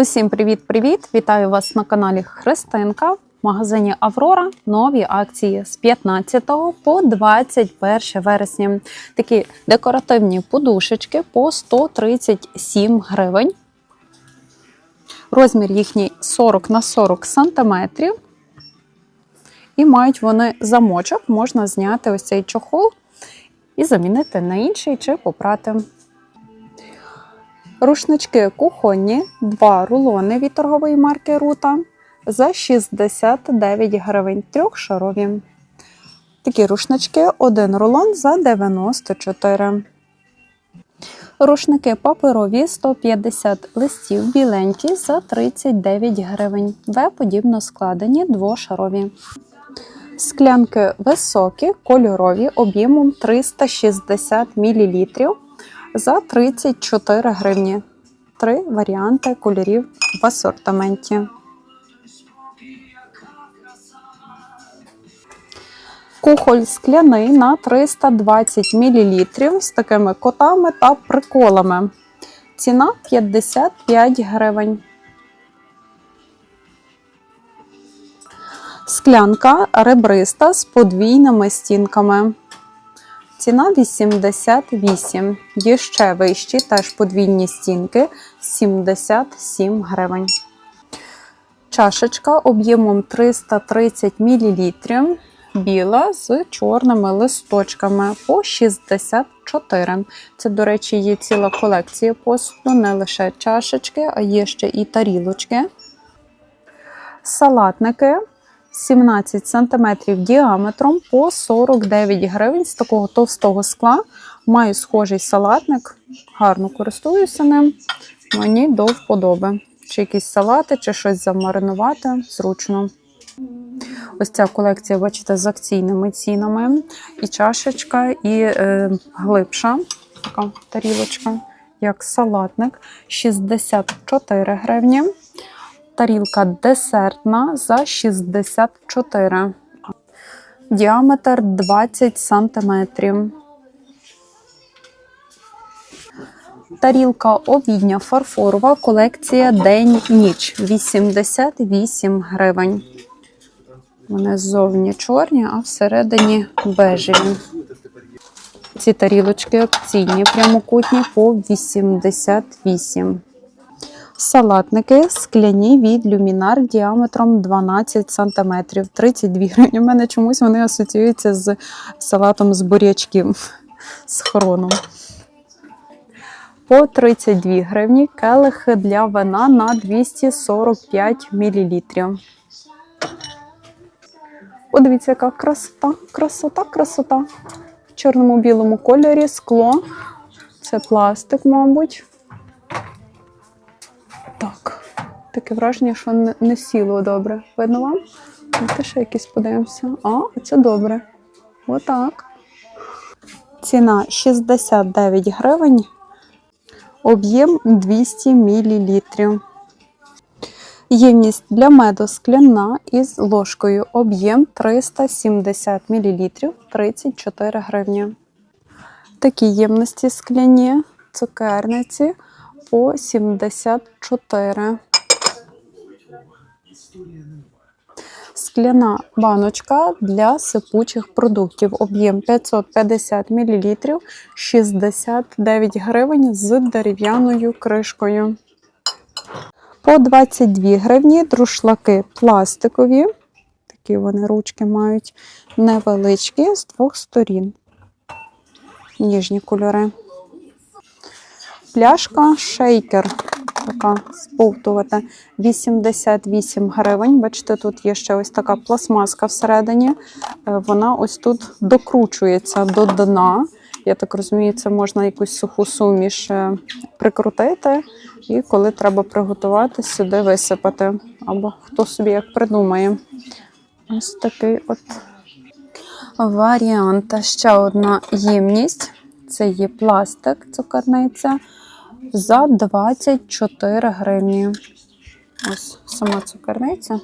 Усім привіт-привіт! Вітаю вас на каналі Христинка. В магазині Аврора нові акції з 15 по 21 вересня. Такі декоративні подушечки по 137 гривень. Розмір їхній 40 на 40 сантиметрів. І мають вони замочок, можна зняти ось цей чохол і замінити на інший чи попрати. Рушнички кухонні, два рулони від торгової марки Рута за 69 гривень, трьохшарові. Такі рушнички, один рулон за 94. Рушники паперові 150 листів біленькі за 39 гривень. В подібно складені двошарові. Склянки високі, кольорові, об'ємом 360 мл за 34 гривні. Три варіанти кольорів в асортименті. Кухоль скляний на 320 мл з такими котами та приколами. Ціна 55 гривень. Склянка ребриста з подвійними стінками. Ціна 88. Є ще вищі, теж подвійні стінки 77 гривень. Чашечка об'ємом 330 мл. Біла з чорними листочками по 64. Це, до речі, є ціла колекція посуду, не лише чашечки, а є ще і тарілочки. Салатники 17 см діаметром по 49 гривень з такого товстого скла. Маю схожий салатник, гарно користуюся ним. Мені до вподоби. Чи якісь салати, чи щось замаринувати зручно. Ось ця колекція, бачите, з акційними цінами. І чашечка, і е, глибша така тарілочка, як салатник 64 гривні. Тарілка десертна за 64. Діаметр 20 сантиметрів. Тарілка обідня фарфорова, колекція День-ніч 88 гривень. Вони ззовні чорні, а всередині бежеві. Ці тарілочки акційні, прямокутні по 88. Салатники скляні від люмінар діаметром 12 см, 32 гривні. У мене чомусь вони асоціюються з салатом з бурячків з хроном. По 32 гривні келихи для вина на 245 мл. Подивіться, яка красота, красота, красота. В чорному білому кольорі скло. Це пластик, мабуть. Так, таке враження, що не, сіло добре. Видно вам? Давайте ще якісь подивимося. А, це добре. Отак. Ціна 69 гривень. Об'єм 200 мл. Ємність для меду скляна із ложкою. Об'єм 370 мл 34 гривні. Такі ємності скляні, цукерниці по 74. Скляна баночка для сипучих продуктів. Об'єм 550 мл 69 гривень з дерев'яною кришкою. По 22 гривні друшлаки пластикові. Такі вони ручки мають невеличкі з двох сторін. Ніжні кольори. Пляшка шейкер. Така сповтувати 88 гривень. Бачите, тут є ще ось така пластмаска всередині. Е, Вона ось тут докручується до дна. Я так розумію, це можна якусь суху суміш е, прикрутити, і коли треба приготувати, сюди висипати. Або хто собі як придумає. Ось такий от варіант. Ще одна ємність. Це є пластик, цукерниця за 24 гривні. Ось сама цукерниця.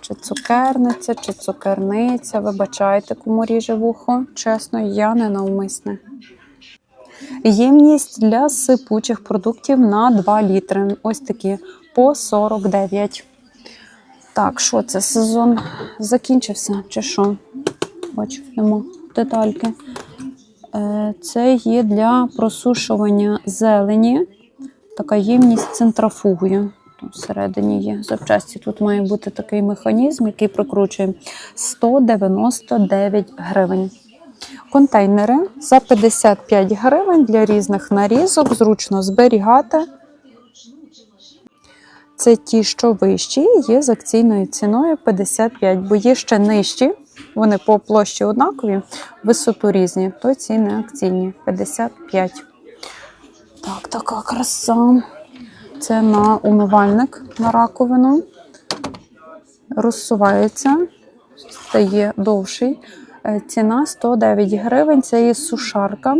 Чи цукерниця, чи цукерниця. Вибачайте, кому ріже вухо. Чесно, я не навмисне. Ємність для сипучих продуктів на 2 літри. Ось такі по 49. Так, що це? Сезон закінчився чи що? Бачу, нема детальки. Е, Це є для просушування зелені. Така ємність центрофугою. Всередині є запчасті. Тут має бути такий механізм, який прокручує 199 гривень. Контейнери за 55 гривень для різних нарізок, зручно зберігати. Це ті, що вищі, є з акційною ціною 55, бо є ще нижчі. Вони по площі однакові, висоту різні, то ці не акційні 55. Так, така краса. Це на умивальник на раковину. Розсувається, стає довший. Е, Ціна 109 гривень. Це є сушарка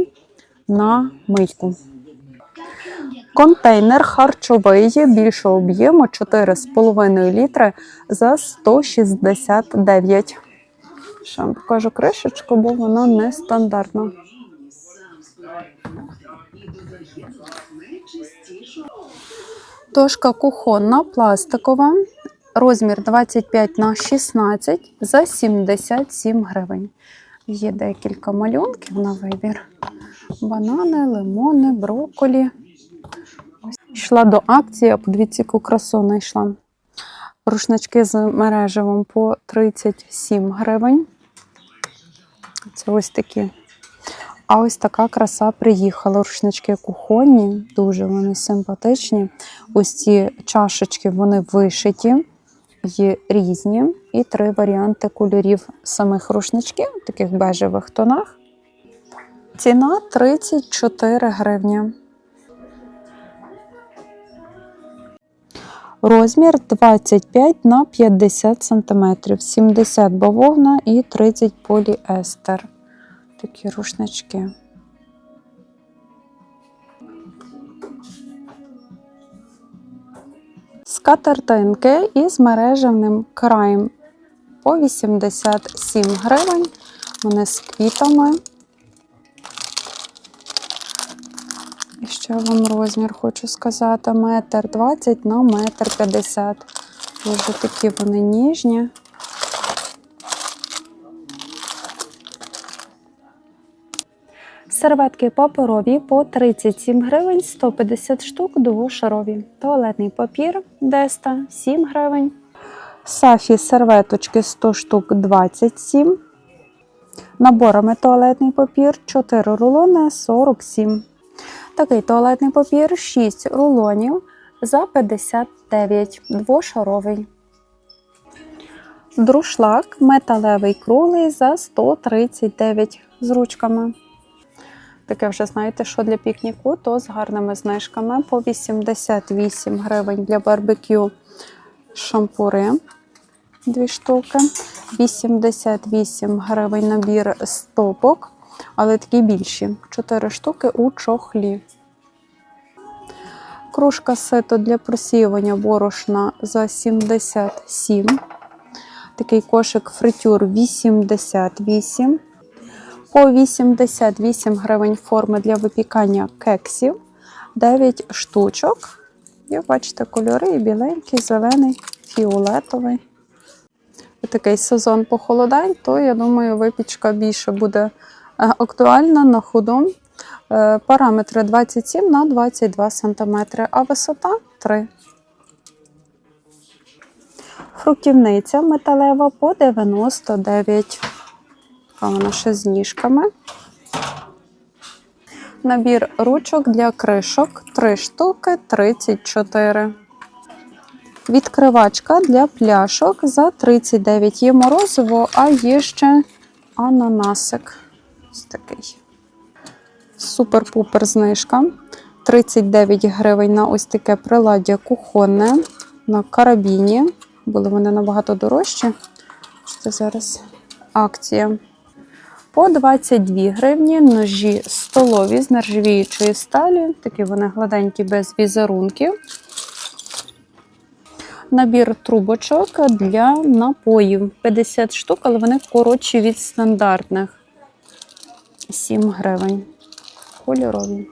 на мийку. Контейнер харчовий більшого об'єму 4,5 літри за 169. Ще вам покажу кришечку, бо вона нестандартна. Дошка кухонна, пластикова, розмір 25 на 16 за 77 гривень. Є декілька малюнків на вибір: банани, лимони, брокколі. Йшла до акції, а подивіться, яку красу знайшла. Рушнички з мережевим по 37 гривень. Це ось такі. А ось така краса приїхала. Рушнички кухонні, дуже вони симпатичні. Ось ці чашечки вони вишиті, є різні. І три варіанти кольорів самих рушничків, в таких бежевих тонах. Ціна 34 гривні. Розмір 25 на 50 см, 70 бавовна і 30 поліестер. Такі рушнички. Скатертинки із мережевним краєм по 87 гривень. Вони з квітами. Ще вам розмір хочу сказати: метр 20 на метр 50. Дуже такі вони ніжні. Серветки паперові по 37 гривень, 150 штук, двошарові. Туалетний папір Деста 7 гривень. Сафі серветочки 100 штук 27. Наборами туалетний папір 4 рулони 47. Такий туалетний папір 6 рулонів за 59, двошаровий. Друшлак металевий круглий за 139 з ручками. Таке вже знаєте, що для пікніку, то з гарними знижками по 88 гривень для барбекю шампури. Дві штуки. 88 гривень набір стопок, але такі більші. 4 штуки у чохлі. Кружка сито для просіювання борошна за 77. Такий кошик фритюр 88. По 88 гривень форми для випікання кексів. 9 штучок. І бачите, кольори і біленький, зелений, фіолетовий. Такий сезон похолодань, то я думаю, випічка більше буде актуальна на ходу. Е, Параметри 27 на 22 см, а висота 3 Фруктівниця металева по 99 а вона ще з ніжками. Набір ручок для кришок 3 штуки 34. Відкривачка для пляшок за 39. Є морозиво, а є ще ананасик. Ось такий. Супер-пупер знижка. 39 гривень на ось таке приладдя кухонне на карабіні. Були вони набагато дорожчі. Це зараз акція. По 22 гривні ножі столові з нержавіючої сталі. Такі вони гладенькі без візерунків. Набір трубочок для напоїв 50 штук, але вони коротші від стандартних. 7 гривень. кольорові.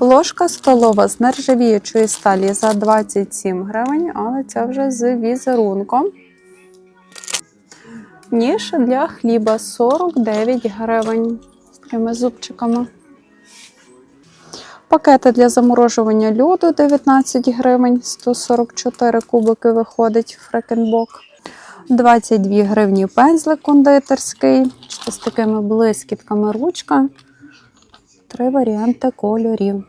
Ложка столова з нержавіючої сталі за 27 гривень, але це вже з візерунком. Ніж для хліба 49 гривень з такими зубчиками. Пакети для заморожування льоду 19 гривень, 144 кубики виходить фрекенбок. 22 гривні пензлик кондитерський, з такими блискітками ручка. Три варіанти кольорів.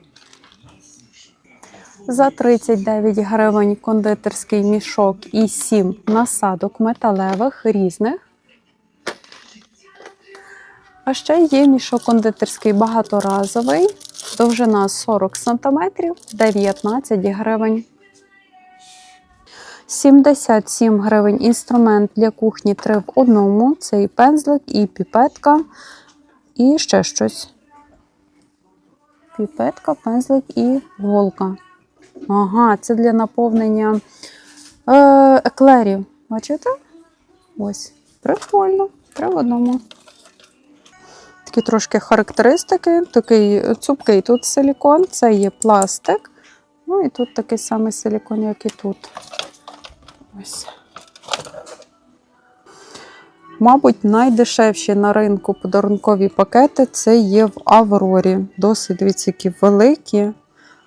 За 39 гривень кондитерський мішок і 7 насадок металевих різних. А ще є мішок кондитерський багаторазовий, довжина 40 см, 19 гривень. 77 гривень інструмент для кухні 3 в одному. Це і пензлик, і піпетка, і ще щось. Піпетка, пензлик і голка. Ага, це для наповнення е, еклерів. Бачите? Ось. Прикольно. Три в одному. Такі трошки характеристики. Такий цупкий тут силікон, це є пластик. Ну і тут такий самий силікон, як і тут. Ось. Мабуть, найдешевші на ринку подарункові пакети це є в Аврорі. Досить дивіться, великі,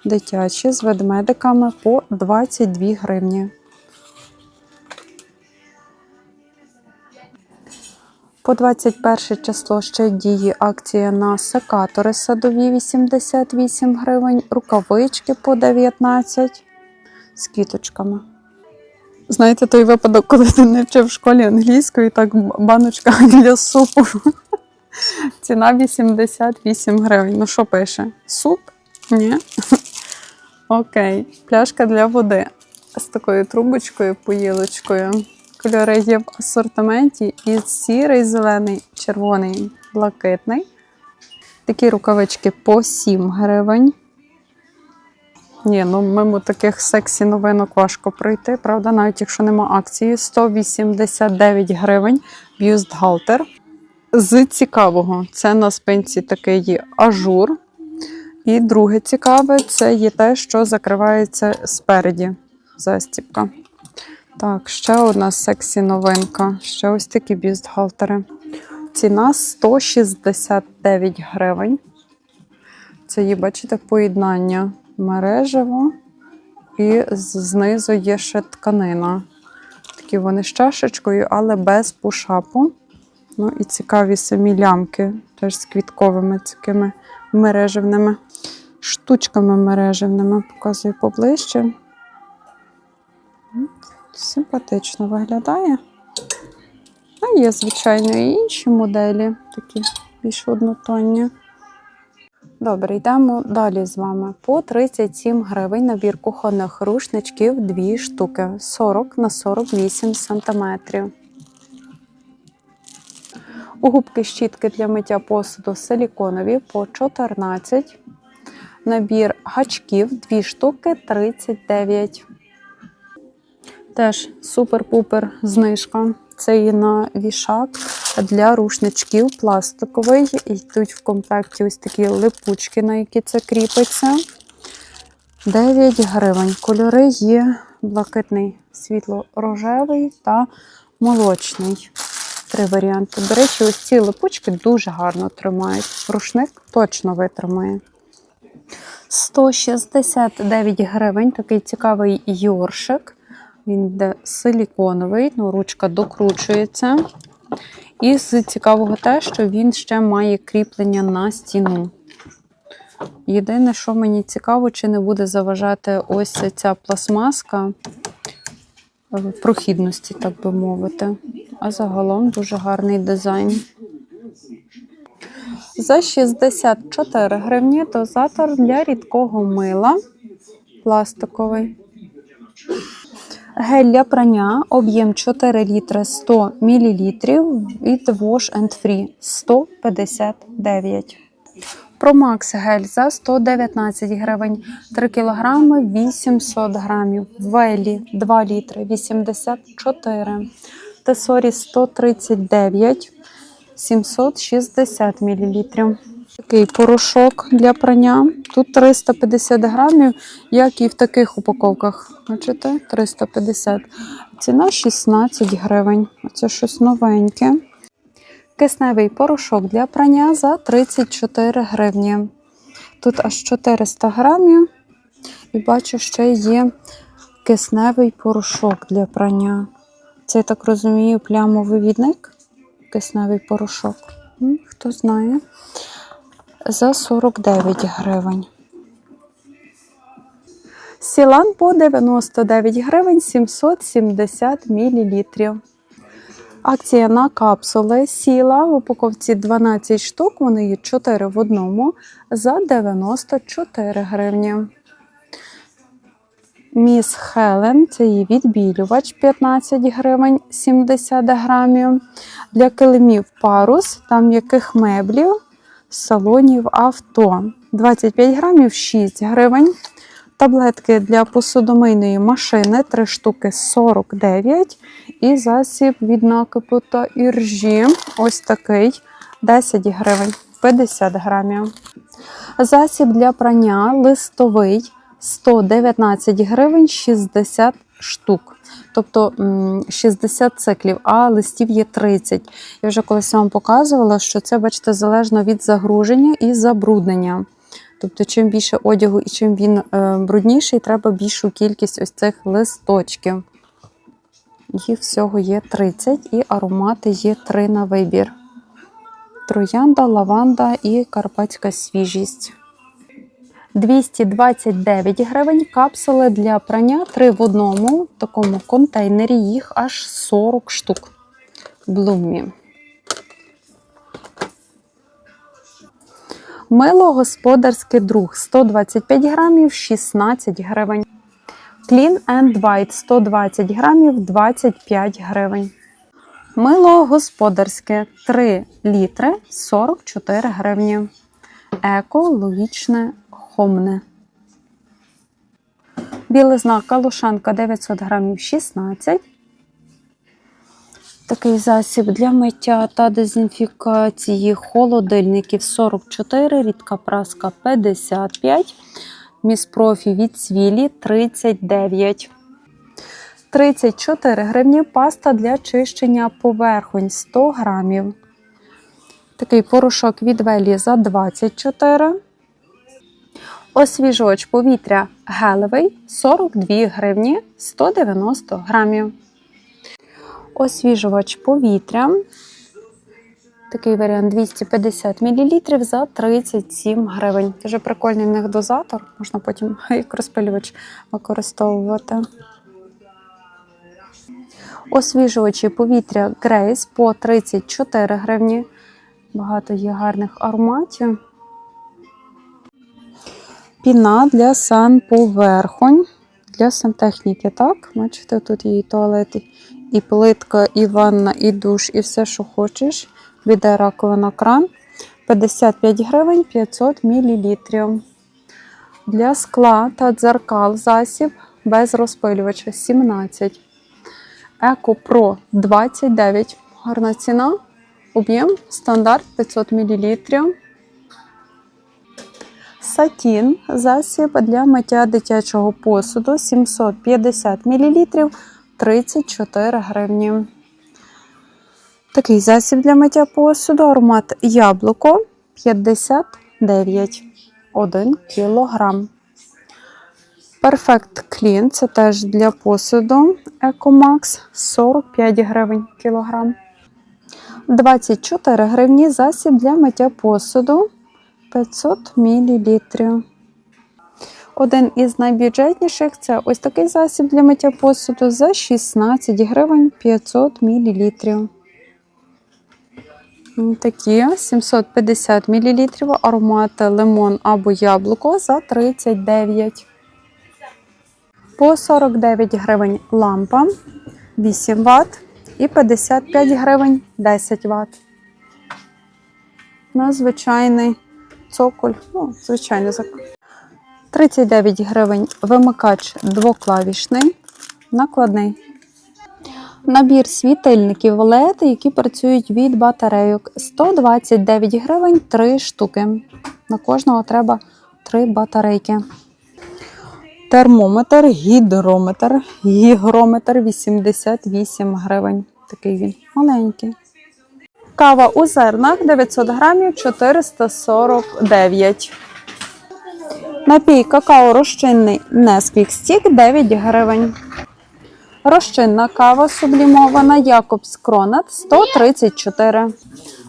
дитячі з ведмедиками по 22 гривні. По 21 число ще діє акція на секатори садові 88 гривень, рукавички по 19 з квіточками. Знаєте, той випадок, коли ти не вчив в школі англійської, так баночка для супу. Ціна 88 гривень. Ну що пише? Суп? Ні. Окей. Пляшка для води з такою трубочкою, поїлочкою. Кольори є в асортименті і сірий, зелений, червоний, блакитний. Такі рукавички по 7 гривень. Ні, ну мимо таких сексі новинок важко пройти, правда, навіть якщо нема акції. 189 гривень бюстгальтер. З цікавого, це на спинці такий є ажур. І друге цікаве це є те, що закривається спереді. Застіпка. Так, ще одна сексі новинка. Ще ось такі бюстгальтери. Ціна 169 гривень. Це є, бачите, поєднання мережево, і знизу є ще тканина. Такі вони з чашечкою, але без пушапу. Ну і цікаві самі лямки, теж з квітковими такими мережевними штучками мережевними. Показую поближче. Симпатично виглядає. А є, звичайно, і інші моделі, такі більш однотонні. Добре, йдемо далі з вами. По 37 гривень набір кухонних рушничків 2 штуки 40 на 48 сантиметрів. У губки щітки для миття посуду силіконові по 14. Набір гачків 2 штуки 39. Теж супер-пупер знижка. Це і на вішак для рушничків пластиковий. І йдуть в комплекті ось такі липучки, на які це кріпиться. 9 гривень. Кольори є блакитний, світло-рожевий та молочний. Три варіанти. До речі, ось ці липучки дуже гарно тримають. Рушник точно витримає. 169 гривень. Такий цікавий йоршик. Він йде силіконовий, ну, ручка докручується. І з цікавого те, що він ще має кріплення на стіну. Єдине, що мені цікаво, чи не буде заважати ось ця пластмаска в прохідності, так би мовити. А загалом дуже гарний дизайн. За 64 гривні дозатор для рідкого мила пластиковий. Гель для прання, об'єм 4 літри 100 мл від Wash and Free 159. Промакс гель за 119 гривень, 3 кг 800 грамів. Велі 2 літри 84. Тесорі 139 760 мл. Такий порошок для прання. Тут 350 грамів, як і в таких упаковках. Бачите, 350. Ціна 16 гривень. Це щось новеньке. Кисневий порошок для прання за 34 гривні. Тут аж 400 грамів. І бачу, ще є кисневий порошок для прання. Це, я так розумію, плямовивідник. Кисневий порошок. Хто знає. За 49 гривень. Сілан по 99 гривень 770 мл. Акція на капсули сіла в упаковці 12 штук, вони є 4 в одному за 94 гривні. Міс Хелен це її відбілювач 15 гривень 70 грамів. Для килимів парус та м'яких меблів салонів авто 25 грамів 6 гривень. Таблетки для посудомийної машини 3 штуки 49. І засіб від накипу та іржі. Ось такий 10 гривень 50 грамів. Засіб для прання листовий 119 гривень 60 штук. Тобто 60 циклів, а листів є 30. Я вже колись вам показувала, що це, бачите, залежно від загруження і забруднення. Тобто, чим більше одягу і чим він е, брудніший, треба більшу кількість ось цих листочків. Їх всього є 30 і аромати є 3 на вибір: троянда, лаванда і карпатська свіжість. 229 гривень капсули для прання 3 в одному такому контейнері. Їх аж 40 штук. Блумі. Мило господарський друг 125 грамів 16 гривень. Clean and White 120 грамів 25 гривень. Мило господарське 3 літри 44 гривні. Екологічне хомне. Білизна калушанка 900 грамів 16. Такий засіб для миття та дезінфікації холодильників 44, рідка праска 55, міспрофі від свілі 39. 34 гривні паста для чищення поверхонь 100 грамів. Такий порошок від Велі за 24. Освіжувач повітря гелевий 42 гривні 190 грамів. Освіжувач повітря. Такий варіант 250 мл за 37 гривень. Дуже прикольний в них дозатор, можна потім як розпилювач використовувати. Освіжувачі повітря Грейс по 34 гривні. Багато є гарних ароматів. Піна для санповерхонь. Для сантехніки, так? Бачите, тут і туалет, і плитка, і ванна, і душ, і все, що хочеш. Біде раковина кран. 55 гривень 500 мл. Для скла та дзеркал засіб без розпилювача 17. Еко Pro 29. Гарна ціна. Об'єм стандарт 500 мл. Сатін засіб для миття дитячого посуду 750 мл 34 гривні. Такий засіб для миття посуду. Аромат яблуко 59 1 кілограм. Perfect Clean це теж для посуду. Ecomax 45 гривень кілограм. 24 гривні засіб для миття посуду 500 мл. Один із найбюджетніших це ось такий засіб для миття посуду за 16 гривень 500 мл. Такі 750 мл аромат лимон або яблуко за 39. По 49 гривень лампа 8 Вт і 55 гривень 10 Вт. На звичайний цоколь, ну, звичайний цоколь. 39 гривень вимикач двоклавішний, накладний. Набір світильників LED, які працюють від батарейок. 129 гривень 3 штуки. На кожного треба 3 батарейки. Термометр, гідрометр, гігрометр 88 гривень. Такий він маленький. Кава у зернах 900 грамів 449. Напій какао розчинний Nesquik Stick 9 гривень. Розчинна кава сублімована Якобс Кронат 134.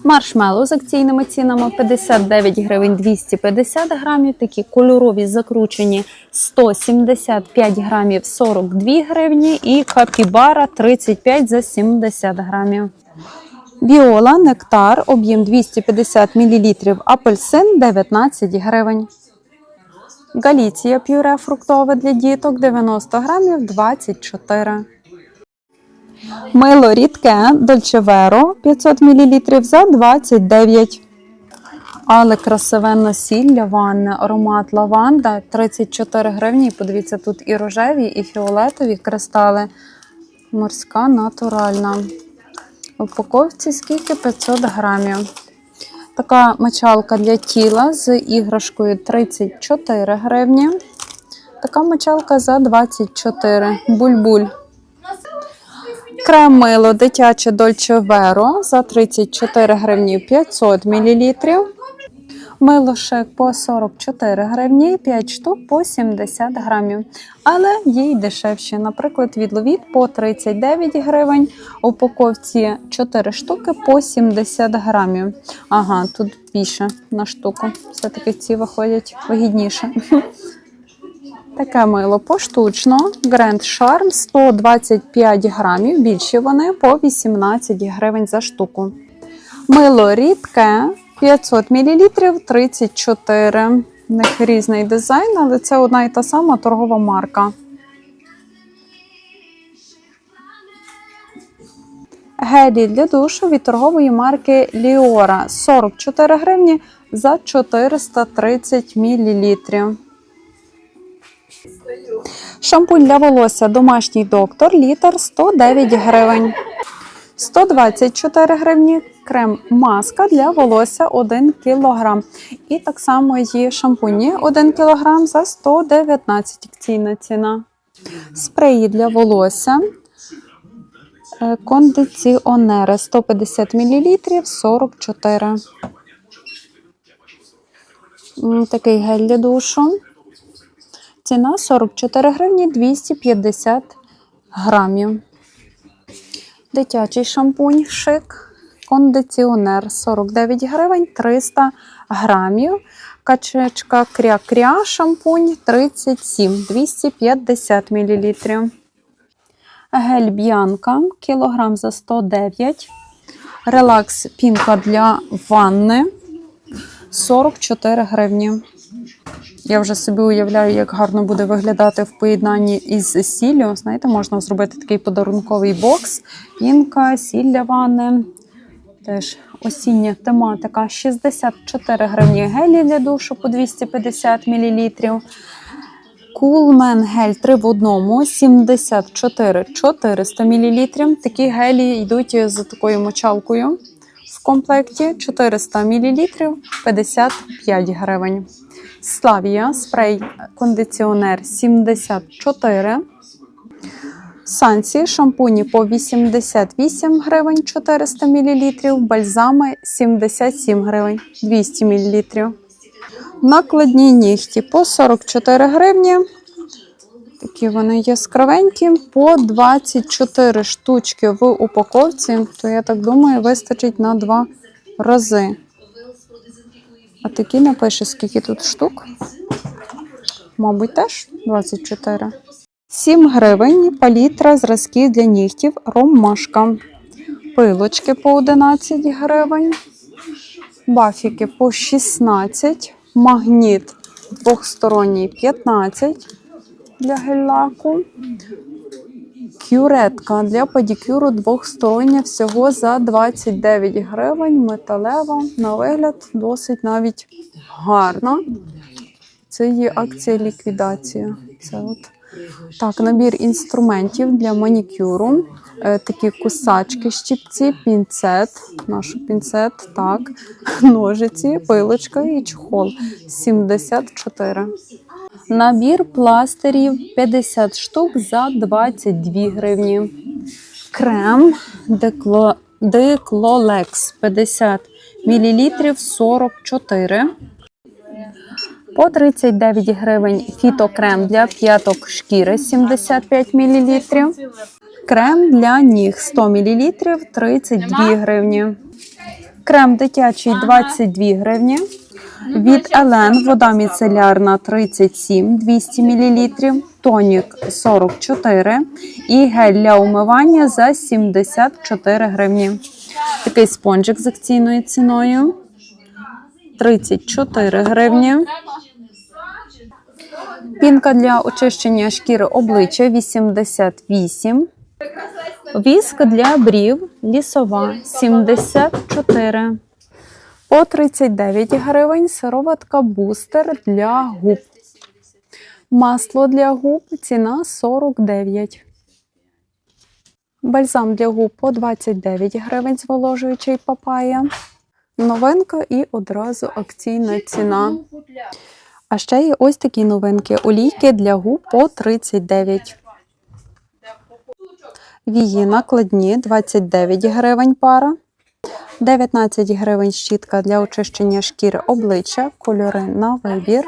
Маршмеллоу з акційними цінами 59 гривень 250 грамів. Такі кольорові закручені 175 грамів 42 гривні. І капібара 35 за 70 грамів. Біола, нектар, об'єм 250 мл, апельсин 19 гривень. Галіція пюре фруктове для діток 90 грамів 24. Мило рідке Дольчеверо 500 мл за 29. Але красиве насілля ванне, аромат лаванда 34 гривні. Подивіться, тут і рожеві, і фіолетові кристали. Морська натуральна. Упаковці скільки 500 грамів. Така мочалка для тіла з іграшкою 34 гривні. Така мочалка за 24. Буль-буль. Крем мило дитяче Dolce Vero за 34 гривні 500 мл. Мило шик по 44 гривні, 5 штук по 70 грамів. Але є й дешевші. Наприклад, відловіт по 39 гривень, упаковці 4 штуки по 70 грамів. Ага, тут більше на штуку. Все-таки ці виходять вигідніше. Таке мило поштучно. Grand Charm 125 грамів. Більші вони по 18 гривень за штуку. Мило рідке 500 мл 34. У них різний дизайн, але це одна і та сама торгова марка. Гелі для душу від торгової марки Ліора 44 гривні за 430 мл. Шампунь для волосся домашній доктор літр 109 гривень. 124 гривні крем маска для волосся 1 кг. І так само є шампуні 1 кг за 119 акційна ціна. Спреї для волосся. е, Кондиціонери 150 мл 44. Такий гель для душу. Ціна 44 гривні 250 грамів. Дитячий шампунь шик. Кондиціонер 49 гривень 300 грамів. Качечка кря-кря шампунь 37 250 мл. Гель б'янка кілограм за 109. Релакс пінка для ванни 44 гривні. Я вже собі уявляю, як гарно буде виглядати в поєднанні із сіллю. Знаєте, можна зробити такий подарунковий бокс. Пінка, сіль для ванни. Теж осіння тематика. 64 гривні гелі для душу по 250 мл. Кулмен гель 3 в одному 74 400 мл. Такі гелі йдуть з такою мочалкою в комплекті 400 мл 55 гривень. Славія спрей кондиціонер 74. Сансі шампуні по 88 гривень 400 мл, бальзами 77 гривень 200 мл. Накладні нігті по 44 гривні. Такі вони яскравенькі, по 24 штучки в упаковці, то я так думаю, вистачить на два рази. А такі напише, скільки тут штук. Мабуть, теж 24. 7 гривень палітра зразки для нігтів ромашка. Пилочки по 11 гривень. Бафіки по 16. Магніт двохсторонній 15 для гель-лаку. Кюретка для педикюру двохстороння всього за 29 гривень. Металева. На вигляд досить навіть гарна. Це є акція ліквідація. Це от Так, набір інструментів для манікюру. Е, Такі кусачки, щіпці, пінцет, наш пінцет, так, ножиці, пилочка і чохол 74. Набір пластирів 50 штук за 22 гривні. Крем Декло... Деклолекс 50 мл 44. По 39 гривень фітокрем для п'яток шкіри 75 мл. Крем для ніг 100 мл 32 гривні. Крем дитячий 22 гривні. Від Елен вода міцелярна 37 200 мл, тонік 44 і гель для умивання за 74 гривні. Такий спонжик з акційною ціною 34 гривні. Пінка для очищення шкіри обличчя 88. Віск для брів лісова 74. По 39 гривень сироватка бустер для губ. Масло для губ ціна 49. Бальзам для губ по 29 гривень зволожуючий папая. Новинка і одразу акційна ціна. А ще є ось такі новинки. Олійки для губ по 39. Вії накладні 29 гривень пара. 19 гривень щітка для очищення шкіри обличчя, кольори на вибір.